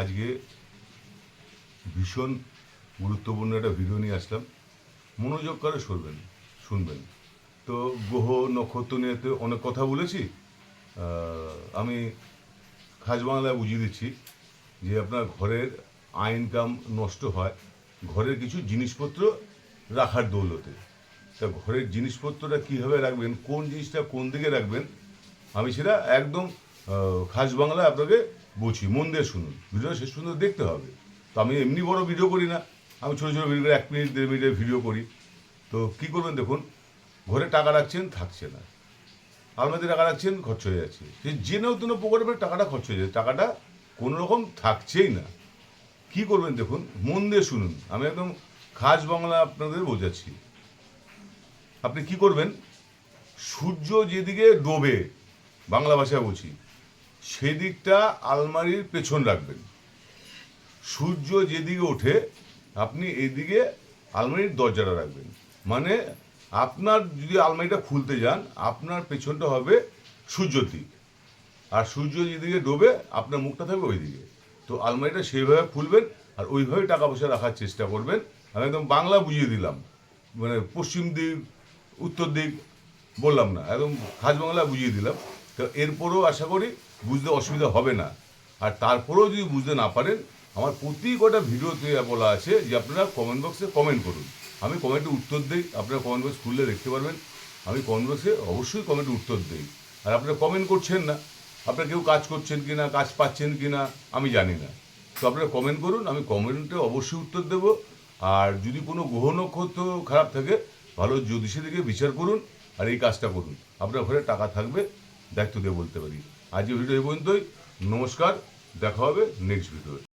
আজকে ভীষণ গুরুত্বপূর্ণ একটা ভিডিও নিয়ে আসলাম। মনোযোগ করে শুনবেন শুনবেন। তো গ্রহ, নক্ষত্র নিয়ে তো অনেক কথা বলেছি। আমি খাস বাংলায় বুঝিয়ে দিচ্ছি যে আপনার ঘরের আয় ইনকাম নষ্ট হয়, ঘরের কিছু জিনিসপত্র রাখার দৌলতে। তা ঘরের জিনিসপত্রটা কীভাবে রাখবেন, কোন জিনিসটা কোন দিকে রাখবেন, আমি সেটা একদম খাস বাংলায় আপনাকে বলছি মন দিয়ে শুনুন। ভিডিও শেষ সুন্দর দেখতে হবে। তো আমি এমনি বড় ভিডিও করি না। আমি ছোটো ছোটো ভিডিও এক মিনিট দেড় মিনিটের ভিডিও করি। তো কী করবেন দেখুন, ঘরে টাকা রাখছেন, থাকছে না। আলমারিতে টাকা রাখছেন, খরচ হয়ে যাচ্ছে। সে জেনেও তেন প্রকল্পে টাকাটা খরচ হয়ে যাচ্ছে টাকাটা কোনো রকম থাকছেই না। কি করবেন দেখুন, মন দিয়ে শুনুন। আমি একদম খাস বাংলা আপনাদের বোঝাচ্ছি। আপনি কি করবেন? সূর্য যেদিকে ডোবে, বাংলা ভাষায় বলছি সেদিকটা আলমারির পেছন রাখবেন। সূর্য যেদিকে ওঠে, আপনি এদিকে আলমারির দরজাটা রাখবেন। মানে আপনার যদি আলমারিটা খুলতে যান, আপনার পেছনটা হবে সূর্যর দিক আর সূর্য যেদিকে ডোবে, আপনার মুখটা থাকবে ওইদিকে। তো আলমারিটা সেইভাবে খুলবেন আর ওইভাবে টাকা পয়সা রাখার চেষ্টা করবেন। আমি একদম বাংলা বুঝিয়ে দিলাম। মানে পশ্চিম দিক, উত্তর দিক বললাম না, একদম খাস বাংলা বুঝিয়ে দিলাম। তো এরপরেও আশা করি বুঝতে অসুবিধা হবে না। আর তারপরেও যদি বুঝতে না পারেন, আমার প্রতি কটা ভিডিওতে বলা আছে যে আপনারা কমেন্ট বক্সে কমেন্ট করুন। আমি কমেন্টে উত্তর দিই, আপনারা কমেন্ট বক্স খুললে দেখতে পারবেন। আমি কমেন্ট বক্সে অবশ্যই কমেন্টে উত্তর দিই। আর আপনারা কমেন্ট করছেন না, আপনারা কেউ কাজ করছেন কি না কাজ পাচ্ছেন কি না আমি জানি না। তো আপনারা কমেন্ট করুন, আমি কমেন্টে অবশ্যই উত্তর দেব। আর যদি কোনো গ্রহ নক্ষত্র খারাপ থাকে, ভালো জ্যোতিষী দিকে বিচার করুন, আর এই কাজটা করুন। আপনার ঘরে টাকা থাকবে দায়িত্ব দিয়ে বলতে পারি। আজকে ভিডিও পর্যন্তই। নমস্কার দেখা হবে নেক্সট ভিডিওতে।